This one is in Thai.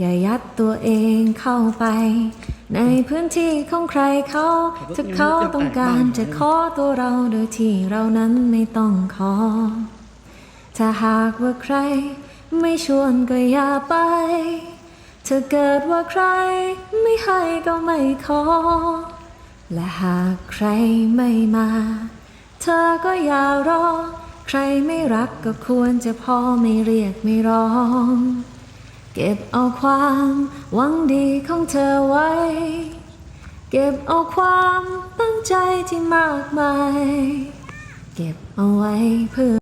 อย่ายัดตัวเองเข้าไป ในพื้นที่ของใครเขาถ้าเขาต้องการจะขอตัวเราโดยที่เรานั้นไม่ต้องขอ ถ้าหากว่าใครไม่ชวนก็อย่าไป ถ้าเกิดว่าใครไม่ให้ก็ไม่ขอ และหากใครไม่มา เธอก็อย่ารอ ใครไม่รักก็ควรจะพอไม่เรียกไม่ร้อง ก็บเอาความหวังดีของเธอไว้ เก็บเอาความตั้งใจที่มากมาย เก็บเอาไว้เพื่อ